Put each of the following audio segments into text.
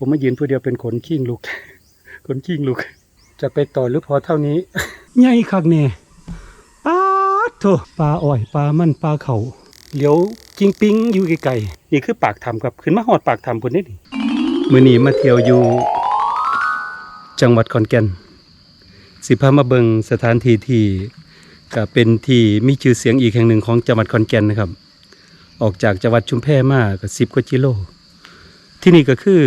ผมมายืนผู้เดียวเป็นขนขี้งลุกขนขี้งลุกจะไปต่อหรือพอเท่านี้ใหญ่คักแน่ปลาโถปลาอ้อยปลามันปลาเขาเหลียวจิงปิงอยู่ไกลๆนี่คือปากถ้ำครับขึ้นมาหอดปากถ้ำพุ่นนี่มื้อนี้มาเที่ยวอยู่ จังหวัดขอนแก่น สิพามาเบิงสถานที่ที่ก็เป็นที่มีชื่อเสียงอีกแห่งหนึ่งของจังหวัดขอนแก่นนะครับ ออกจากจังหวัดชุมแพมาก็สิบกว่ากิโล ที่นี่ก็คือ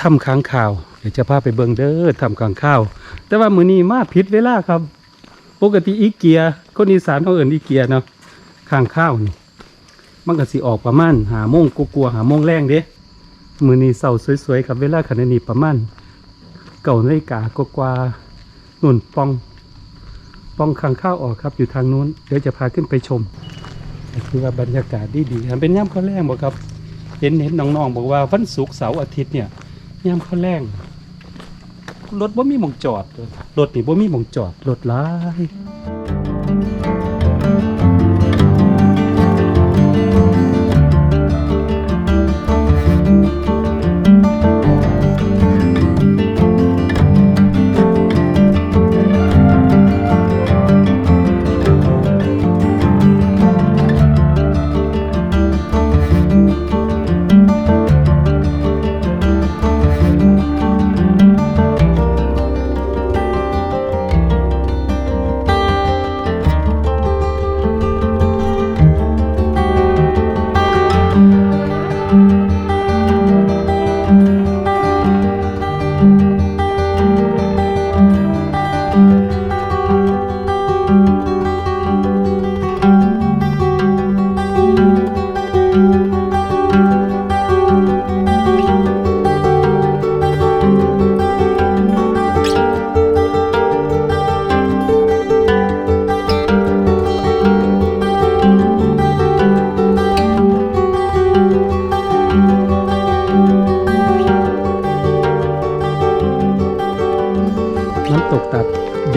ถ้ำค้างคาว เดี๋ยวจะพาไปเบิงเด้อถ้ำค้างคาว แต่ว่ามือนี้มาผิดเวลาครับ ปกติอีเกียคนอีสานเขาเอิ้นอีเกียเนาะค้างคาวนี่มันก็สิออกประมาณหาโมงกลัวาหาโมงแรงเด้มือนี้เสาสวยๆครับเวลาขณะนี้ประมาณเก่านาฬิกากกว่าๆนุ่นปองปองขังข้าวออกครับอยู่ทางนู้นเดี๋ยวจะพาขึ้นไปชมคือว่าบรรยากาศดีดีๆเป็นย่ำข้าวแรงบอกครับเห็นเห็นน้องๆบอกว่าวันศุกร์เสาร์อาทิตย์เนี่ย ย่ำข้าแรงรถบ่มีหมองจอดรถนี่บ่มีหมองจอดรถหลาย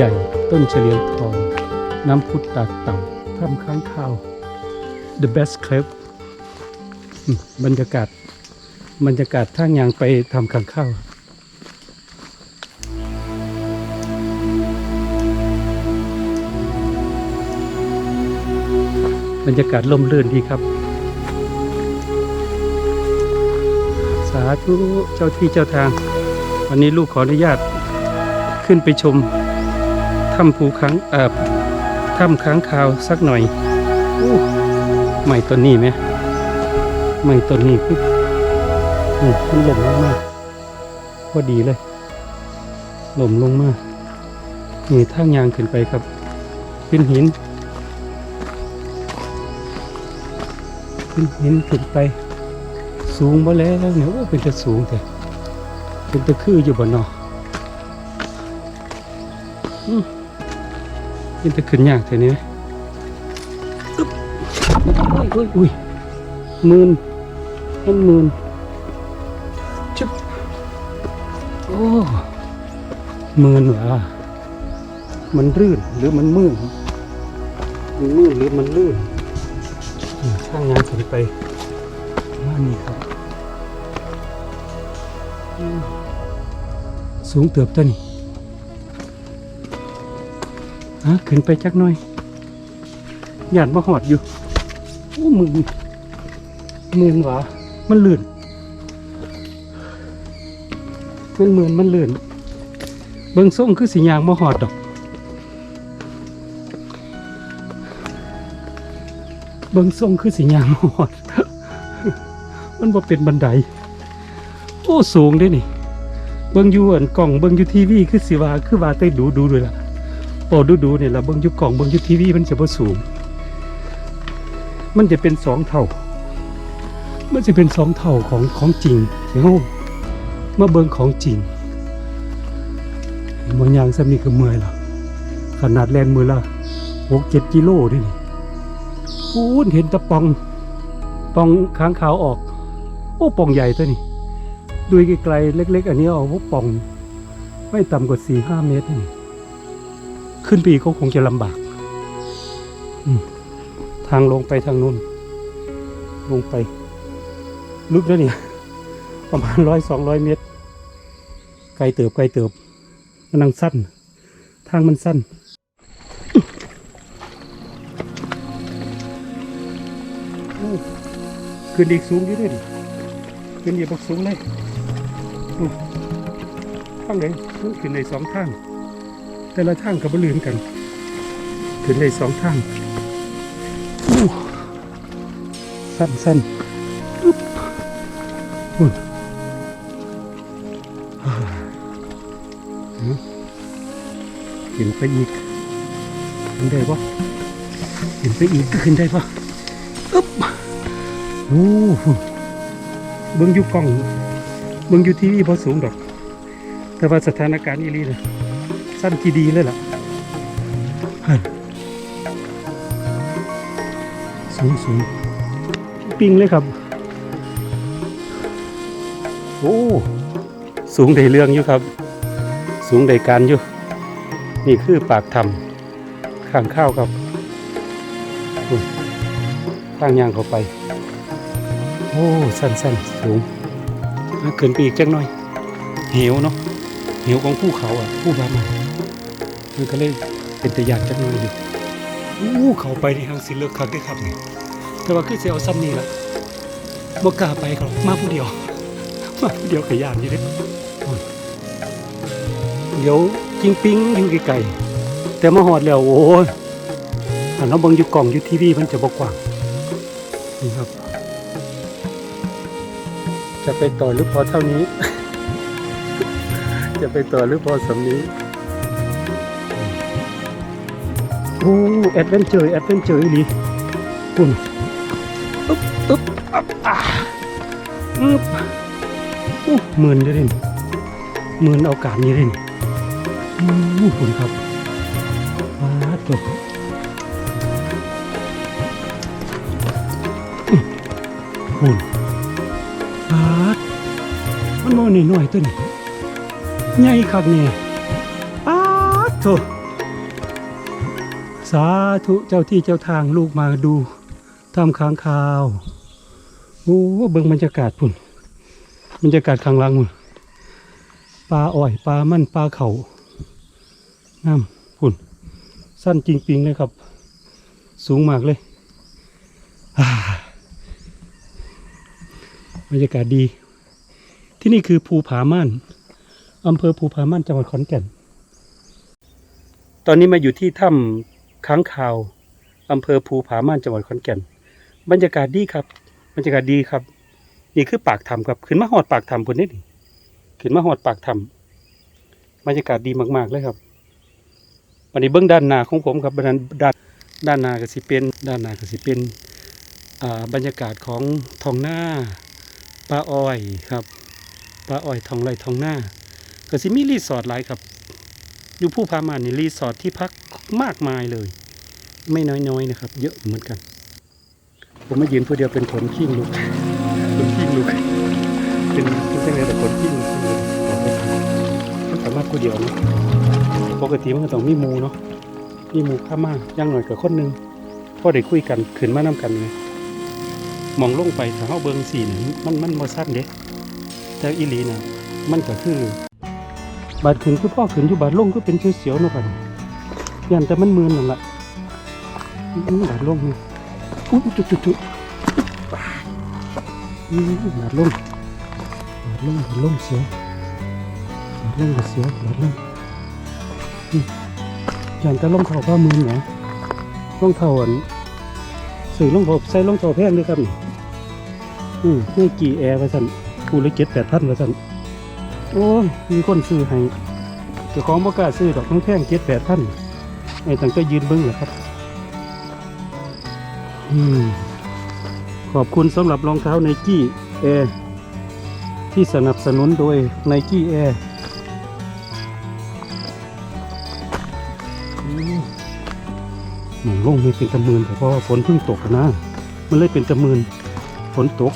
ใหญ่ต้นเฉลียงทอง น้ำพุตัดต่ำถ้ำค้างคาว the best clip อืมบรรยากาศบรรยากาศท่างยางไปทำค้างข้าวบรรยากาศล่มรื่นดีครับ สาธุเจ้าที่เจ้าทาง วันนี้ลูกขออนุญาตขึ้นไปชม ถ้ำภูค้างเอ่อถ้ำค้างคาวสักหน่อยอู้ใหม่ต้นนี้ไหมใหม่ต้นนี้คืออืมมันหล่มลงมากพอดีเลย หล่มลงมากนี่ทางยางขึ้นไปครับ เป็นหิน เป็นหินขึ้นไป สูงมาแล้วเนี่ยโอ้เป็นจะสูงแต่เป็นตะคืออยู่บนนอ ยิ่งจะขึ้นยากเท่านี้ไหมอึ๊บอุ้ยอุ้ยอุ้ยมืนมันมืนจุ๊บโอ้มืนว่ะมันรื่นหรือมันมืนมันมืนหรือมันลื่นอืมช่างงานขึ้นไปว่านี่ครับอืมสูงเติบต้นนี่ะขึ้นไปจักหน่อยหยาดมาหอดอยู่โอ้มือมือนหวามันลื่นมันเหมือนมันลื่นเบิ่งส่งคือสียางมาหอดดอก เบิ่งส่งคือสียางมาหอด มันบ่เป็นบันได โอ้สูงด้นี่ เบิ่งอยู่อันกล่องเบิ่งอยู่ทีวีคือสิว่าคือวาเต้ดูดูด้วยล่ะ โอ้ดูดูเนี่ยเราเบิ่งยุกล่องเบิ่งยุทีวีมันจะบ่สูง มันจะเป็นสองเท่า มันจะเป็นสองเท่าของของจริงเดี๋ยวมาเบิ่งของจริงบางอย่างสำนี่ก็เมื่อยและขนาดแลนมือละหกเจ็ดกิโลดินี่พูนเห็นตะปองปองค้างขาวออก โอ้ปองใหญ่ตัวนี่ดูไกลๆเล็ก ๆ อันนี้เอาพวกปอง ไม่ต่ำกว่าสี่ห้าเมตรนี่ ขึ้นไปอีกก็คงจะลำบากทางลงไปทางนู้น ลงไป ลึกแล้วเนี่ย ประมาณร้อยสองร้อยเมตร ไกลเติบไกลเติบมันนังสั้น ทางมันสั้นขึ้นอีกสูงอยู่ด้วยดิขึ้นอีกบักสูงเลยโอ้างไหนขึ้นในสองทาง แต่ละทางกับบลืมกันขึ้นในสองทางสั้นสั้นอุ๊บอุ้ยอ่าหือขึ้นไปอีกขึ้นได้ปะขึ้นไปอีกก็ขึ้นได้ปะอึ๊บโอ้โหเบิ่งอยู่กล้องเบิ่งอยู่ทีวีพอสูงดอก แต่ว่าสถานการณ์อีหลีเลย สั้นทีดีเลยล่ะสูงสูงปิงเลยครับ โอ้ สูงได้เรื่องอยู่ครับ สูงได้การอยู่ นี่คือปากถ้ำข้างข้าวครับข้างยางเข้าไป โอ้ สั้นสั้นสูงขึ้นไปอีกจังหน่อย เหวเนาะเหวของภูเขาอะภูบามัน มันก็เลยเป็นตะยานจังหน่อยอยู่อู้เขาไปในทางสิเลือกคักได้ครับนี่แต่ว่าคือเสียเอาซ้ำนี่ละบ่กล้าไปครับมาผู้เดียว มาผู้เดียวขยานอยู่เด้อโอ้ยเดี๋ยวจิงปิ้งอยู่ไกลๆแต่มาหอดแล้วโอ้ยอันเราเบิ่งอยู่กล่องอยู่ทีวีมันจะบ่กว้างนี่ครับ จะไปต่อหรือพอเท่านี้ จะไปต่อหรือพอสำนี้ โอ้แอดเวนเจอร์แอดเวนเจอร์อีหลีคุณอึ๊บอึ๊บอับอ่าอึ๊บโอ้หมื่นได้เด่นหมื่นเอาการนี้เด่นโอ้คุณครับมาตัวอื้อคุณปาดมันมองหน่อยๆตัวนี้ใหญ่คักนี่ยปาดโถ สาธุเจ้าที่เจ้าทางลูกมาดูทำค้างคาวโอ้เบิ่งบรรยากาศพุ่นบรรยากาศข้างล่างพุ่นปลาอ้อยปลามันปลาเขาน้ำพุ่น สั้นจริงปิงเลยครับ สูงมากเลยบรรยากาศดี ที่นี่คือภูผาม่านอำเภอภูผาม่านจังหวัดขอนแก่น ตอนนี้มาอยู่ที่ถ้ำ ค้างคาวอำเภอภูผาม่านจังหวัดขอนแก่น บรรยากาศดีครับ บรรยากาศดีครับ นี่คือปากถ้ำครับ ขึ้นมาหอดปากถ้ำคนนี้ดิขึ้นมาหอดปากถ้ำบรรยากาศดีมาก ๆ เลยครับวันนี้เบื้องด้านหน้าของผมครับด้านด้านด้านหน้าก็สิเป็นด้านหน้าก็สิเป็นอ่าบรรยากาศของทองหน้าปลาอ้อยครับปลาอ้อยทองไรทองหน้าก็สิมีรีสอร์ทหลายครับ อยู่ผู้พามานี่รีสอร์ทที่พักมากมายเลย ไม่น้อยๆนะครับ เยอะเหมือนกัน ผมมายืนผู้เดียวเป็นขนขี้งลุกขนขี้งลุกเป็นเป็นจังไงแต่ขนขี้งลุกขี้งลุกบอกไม่ถูกมันสามารถผู้เดียวเนาะปกติมันก็ต้องมีมูเนาะมีมูข้ามาย่างหน่อยกับคนหนึ่งพอได้คุยกันขึ้นมานํกันเลยมองลงไปถ้าเฮาเบิงสีนี่มันมันบ่สั้นเด้แต่อีหลีน่ะมันก็คือ บาดขึ้นคือพ่อขึ้นอยู่บาดลงก็เป็นเสียวๆเนาะบัดยันแต่มันมืนนั่นล่ะบาดลงนี่อุ๊ยจุดๆๆอื้อบาดลงบาดลงบาดลงเสียวบาดลงก็เสียวบาดลงยันแต่ลงเท้าผ้ามือแหมลงเท้าอันสื่อลงผมใส่ลงเท้าแพงด้วยครับนี่อืมนี่กี่แอร์ไว้สั่นกูเลยเจ็ดแปดพันไว้สั่น โอ้ยมีคนซื้อให้เจ้าของบ่กล้าซื้อดอกมันแพงเจ็ดแปดพันไอ้ตั้งก็ยืนเบิ้งแหละครับขอบคุณสำหรับรองเท้าไนกี้แอร์ที่สนับสนุนโดยไนกี้แอร์หนุ่มลงไม่เป็นตะมืนแต่พราะว่าฝนเพิ่งตกอะนะ มันเลยเป็นตะมืนฝนตก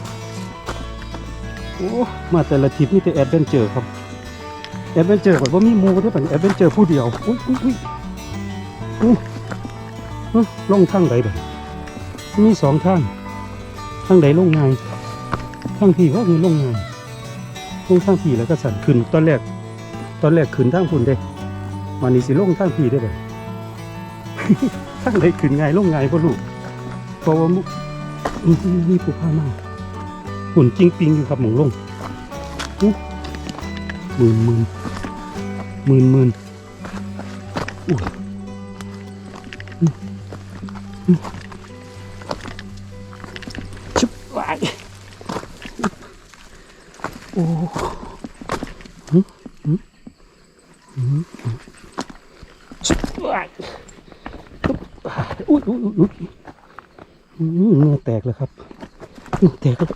อ้มาแต่ละทริปนี่แต่แอดเวนเจอร์ครับแอดเวนเจอร์แบบว่ามีมูได้ป่ะแอดเวนเจอร์ผู้เดียวอุ้ยอุ้ยอุ้ยอุ้ยเอ้อลงทางใดแบบมีสองทางทางใดลงไงทางที่ว่าคือลงไงายลงทางผีแล้วก็สั่นขึ้นตอนแรก ตอนแรกขึ้นทางพุ่นเด้วันนี้สิลงทางผีได้อเลยทางใดขึ้นไงายลงไงายพ่ลูกเพราะว่ามุนี่นี่ผู้พามา หุ่นจริงปิงอยู่ครับหมองลงหมื่นหมื่นหมื่นหมื่นอุ้ชุบไวโอ้หืมหืมหืมชุบไว้อุ้ยอุ้ยอุ้ยอุ้ยอืมแตกแล้วครับแตกแล้ว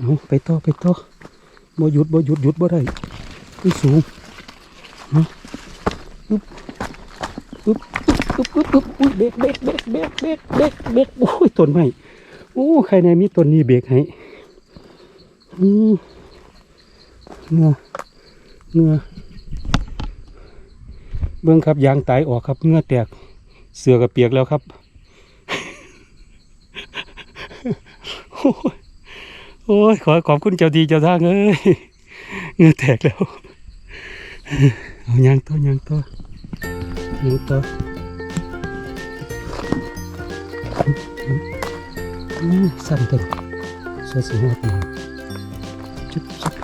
เอาไปต่อไปต่อบ่หยุดบ่หยุดหยุดบ่ได้มันสูงนะปึ๊บปึ๊บปึ๊บปึ๊บปึ๊บอุ้ยเบรกเบรกเบรกเบรกเบรกเบรกเบรกโอ้ยต้นไม้โอ้ใครในมีต้นนี้เบรกให้อืมเงือเงือเบิ่งครับยางตายออกครับเงือแตก เสือกับเปียกแล้วครับ โอ้ยขอขอบคุณเจ้าดีเจ้าทางเอ้ยเงือแตกแล้ว เอายางต่อยางต่อยางต่อสั่นเต็มสวยสวยมากจุ๊บจุ๊บ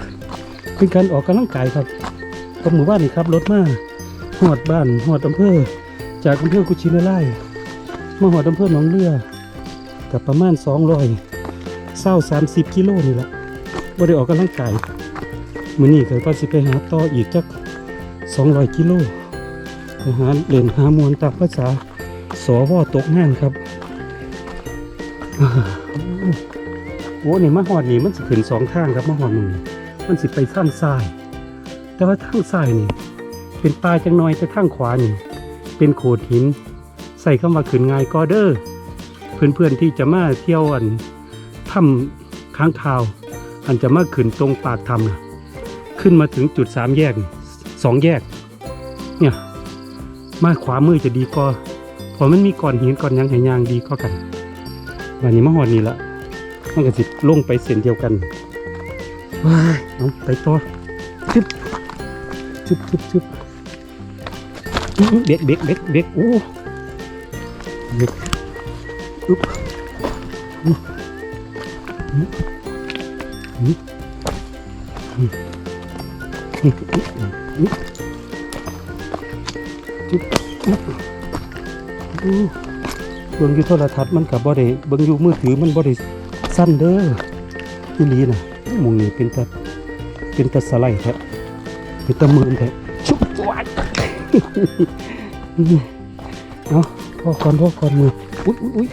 เป็นการออกกำลังกายครับตรงหมู่บ้านนี่ครับรถมาหอดบ้านหอดอำเภอ จากอำเภอกุชินารายมาหอดอำเภอหนองเรือกับประมาณสองร้อยเศร้าสามสิบกิโลนี่แหละบ่ได้ออกกำลังกายมื้อนี้ก็ว่าสิไปหาต่ออีกจักสองร้อยกิโลไปหาเล่นหามวนตามภาษาสวตกงานครับอ่าโอ้นี่มาหอดนี่มันสิขึ้นสองทางครับมาหอดนี่มันสิไปทางซ้าย แต่ว่าทางซ้ายนี่ เป็นป่าจังน้อยแต่ทางขวานี่ เป็นโขดหิน ใส่คำว่าขึ้นง่ายก็เด้อเพื่อนๆที่จะมาเที่ยวอันถ้ำค้างคาว อันจะมาขึ้นตรงปากถ้ำนะขึ้นมาถึงจุดสามแยกสองแยก เนี่ยมาขวามือจะดีกว่าพอมันมีก้อนหินก้อนยังไหยางดีก็กันวันนี้มาหอดนี่ละมันก็สิลงไปเส้นเดียวกันว้ายเอาไปต่อจึ๊บจึ๊บจึ๊บจึ๊บ เบ็กเบ็กเบ็กเบ็กโอ้เบ็กอุ๊บอื้ออื้ออื้ออื้ออื้ออื้อจิ๊บอุ๊บอู้เบิ่งอยู่โทรทัศน์มันกับบ่ได้เบิ่งอยู่มือถือมันบ่ได้สั้นเด้ออีหลีน่ะมุงนี่เป็นตาเป็นตาสไลด์แท้เป็นตามืนแท้ เอาพ่อก่อนพ่อก่อนมืออุ๊ยอุ๊ยอุ๊ย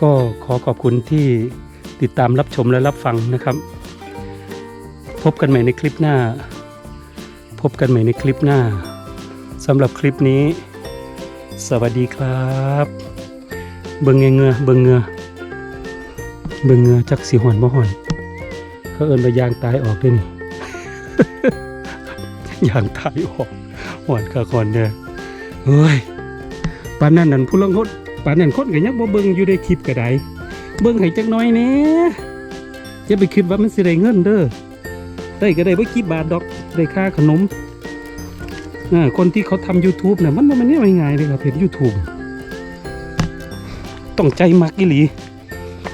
ก็ขอขอบคุณที่ติดตามรับชมและรับฟังนะครับ พบกันใหม่ในคลิปหน้า พบกันใหม่ในคลิปหน้าสำหรับคลิปนี้ สวัสดีครับ เบิงเงือเบิงเงือเบิงเงือจักสีหอนบ่หอน เขาเอินว่ายางตายออกด้วยนี่ยางตายออกหอนกะคอนเนี่ยเฮ้ยปานนั้นนั่นผู้ลังคนปานนั้นคนก็ยังบ่เบิ่งอยู่ในคลิปก็ได้เบิ่งให้จักน่อยแหน่อย่าไปคิดว่ามันสิได้เงินเด้อได้ก็ได้บ่กี่บาทดอกได้ค่าขนมอ่าคนที่เขาทำ YouTube น่ะมันบ่แมันนี่ง่ายๆเลยครับเห็น YouTube ต้องใจมักอีหลี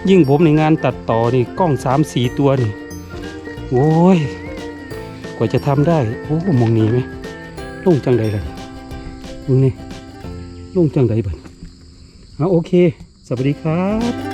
ยิ่งผมในงานตัดต่อนี่กล้องสามสีตัวนี่ โอ้ย กว่าจะทำได้ โอ้มองนีไหมลงจังใดเลยมึงนี่ลงจังใดบัดเอาโอเค สวัสดีครับ